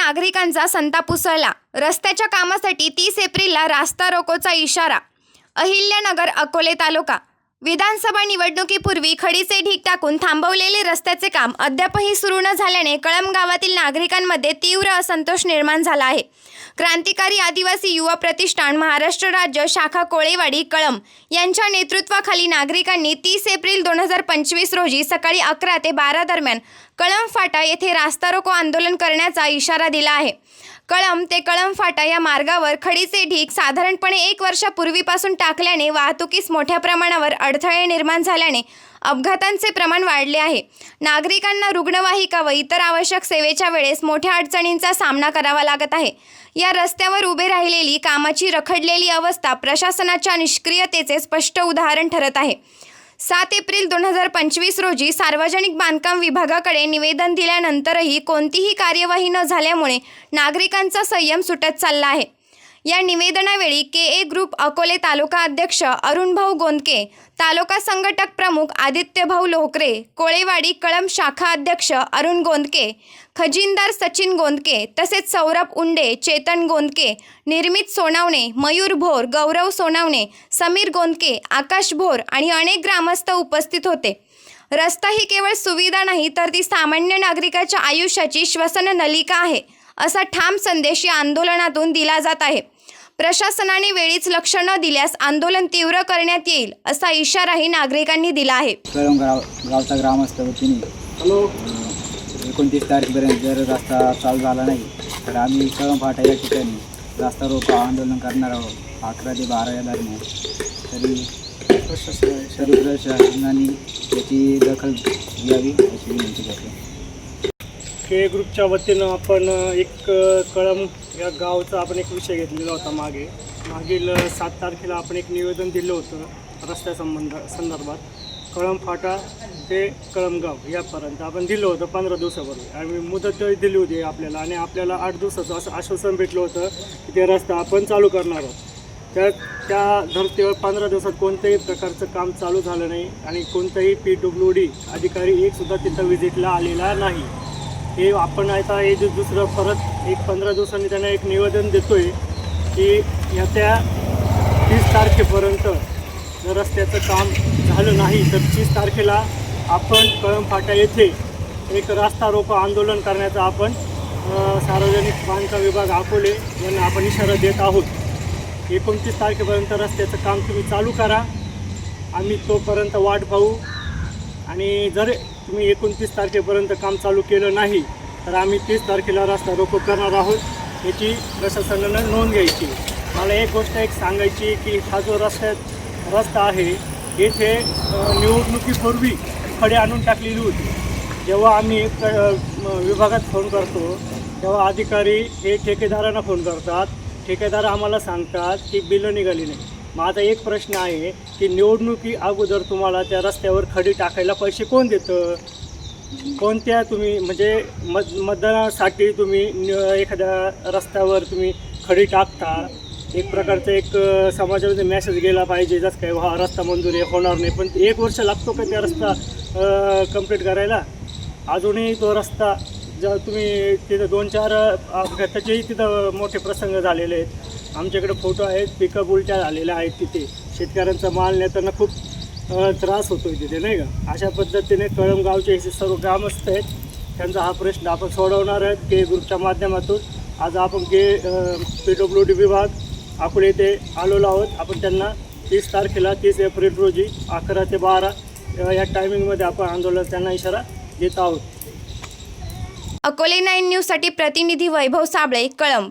नागरिकांचा संताप उसळला. रस्त्याच्या कामासाठी तीस एप्रिलला रास्ता रोकोचा इशारा. अहिल्यानगर अकोले तालुका. विधानसभा निवडणुकीपूर्वी खडीचे ढीक टाकून थांबवलेले रस्त्याचे काम अद्यापही सुरू न झाल्याने कळंब गावातील नागरिकांमध्ये तीव्र असंतोष निर्माण झाला आहे. क्रांतिकारी आदिवासी युवा प्रतिष्ठान महाराष्ट्र राज्य शाखा कोळेवाडी कळंब यांच्या नेतृत्वाखाली नागरिकांनी तीस एप्रिल दोन हजार पंचवीस रोजी सकाळी अकरा ते बारा दरम्यान कळंब फाटा येथे रास्ता रोको आंदोलन करण्याचा इशारा दिला आहे. कळंब ते कळंब फाटा या मार्गावर खडीचे ढीक साधारणपणे एक वर्षापूर्वीपासून टाकल्याने वाहतुकीस मोठ्या प्रमाणावर अडथळे निर्माण झाल्याने अपघातांचे प्रमाण वाढले आहे. नागरिकांना रुग्णवाहिका व इतर आवश्यक सेवेच्या वेळेस मोठ्या अडचणींचा सामना करावा लागत आहे. या रस्त्यावर उभे राहिलेली कामाची रखडलेली अवस्था प्रशासनाच्या निष्क्रियतेचे स्पष्ट उदाहरण ठरत आहे. सात एप्रिल दोन हजार पंचवीस रोजी सार्वजनिक बांधकाम विभागाकडे निवेदन दिल्यानंतरही कोणतीही कार्यवाही न झाल्यामुळे नागरिकांचा संयम सुटत चालला आहे. या निवेदनावेळी के ए ग्रुप अकोले तालुका अध्यक्ष अरुणभाऊ गोंदके तालुका संघटक प्रमुख आदित्यभाऊ लोहकरे कोळेवाडी कळम शाखा अध्यक्ष अरुण गोंदके खजिनदार सचिन गोंदके तसेच सौरभ उंडे चेतन गोंदके निर्मित सोनावणे मयूर भोर गौरव सोनावणे समीर गोंदके आकाश भोर आणि अनेक ग्रामस्थ उपस्थित होते. रस्ता ही केवळ सुविधा नाही तर ती सामान्य नागरिकाच्या आयुष्याची श्वसन नलिका आहे. असा ठाम संदेश या आंदोलनातून दिला जात आहे. प्रशासनाने वेळीच लक्ष न दिल्यास आंदोलन तीव्र करण्यात येईल असा इशाराही नागरिकांनी दिला आहे. गावचा ग्रामस्थ वतीने हॅलो. एकोणतीस तारखेपर्यंत जर रस्ता चालू झाला नाही तर आम्ही कळम फाटा या ठिकाणी रस्ता रोको आंदोलन करणार आहोत अकरा ते बारा या दरम्यान. तरी तरी प्रशासनाने याची दखल घ्यावी अशी विनंती करतो. के ग्रुपच्या वतीनं आपण एक कळम या गावचा आपण एक विषय घेतलेला होता मागे. मागील सात तारखेला आपण एक निवेदन दिलं होतं रस्त्यासंबंध संदर्भात. कळम फाटा ते कळमगाव यापर्यंत आपण दिलं होतं पंधरा दिवसापूर्वी. आणि मुदत दिली होती आपल्याला आणि आपल्याला आठ दिवसाचं असं आश्वासन भेटलं होतं की ते रस्ता आपण चालू करणार आहोत. त्या त्या धर्तीवर पंधरा दिवसात कोणत्याही प्रकारचं काम चालू झालं नाही आणि कोणताही पी डब्ल्यू डी अधिकारी एकसुद्धा तिथं व्हिजिटला आलेला नाही. हे आपण आता हे जे दुसरं परत एक पंधरा दिवसांनी त्यांना एक निवेदन देतोय की येत्या तीस तारखेपर्यंत जर रस्त्याचं काम झालं नाही तर तीस तारखेला आपण कळम फाटा येथे एक रास्ता रोको आंदोलन करण्याचा आपण सार्वजनिक बांधकाम विभाग अकोले यांना आपण इशारा देत आहोत. एकोणतीस तारखेपर्यंत रस्त्याचं काम तुम्ही चालू करा. आम्ही तोपर्यंत वाट पाहू. आणि जर तुम्ही एकोणतीस तारखेपर्यंत काम चालू केलं नाही तर आम्ही तीस तारखेला रस्ता रोको करणार आहोत याची प्रशासनानं नोंद घ्यायची. मला एक गोष्ट एक सांगायची की हा जो रस्त्यात रस्ता आहे येथे निवडणुकीपूर्वी खडे आणून टाकलेली होती. जेव्हा आम्ही विभागात फोन करतो तेव्हा अधिकारी हे ठेकेदारांना फोन करतात. ठेकेदार आम्हाला सांगतात की बिलं निघाली नाही माझा एक प्रश्न आहे की निवडणुकी अगोदर तुम्हाला त्या रस्त्यावर खडी टाकायला पैसे कोण देतं? कोणत्या तुम्ही म्हणजे मत मतदानासाठी तुम्ही न- एखाद्या रस्त्यावर तुम्ही खडी टाकता? एक प्रकारचा एक समाजामध्ये मेसेज गेला पाहिजे जसं काय हा रस्ता मंजूर आहे होणार नाही. पण एक वर्ष लागतो का त्या रस्ता कंप्लीट करायला? अजूनही तो रस्ता जर तुम्ही तिथं दोन चार अपघाताचेही तिथं मोठे प्रसंग झालेले आहेत. आमच्याकडे फोटो आहेत पिकअप उलट्या झालेल्या आहेत तिथे. शेतकऱ्यांचा माल नेताना खूप त्रास होतो तिथे नाही का? अशा पद्धतीने कळम गावचे हे सर्व ग्रामस्थ आहेत. त्यांचा हा प्रश्न आपण सोडवणार आहेत के ग्रुपच्या माध्यमातून. आज आपण के पी डब्ल्यू डी विभाग अकोले येथे आलेलो आहोत. आपण त्यांना तीस तारखेला तीस एप्रिल रोजी अकरा ते बारा या टायमिंगमध्ये आपण आंदोलन त्यांना इशारा देत आहोत. अकोले नाईन न्यूजसाठी प्रतिनिधी वैभव साबळे कळम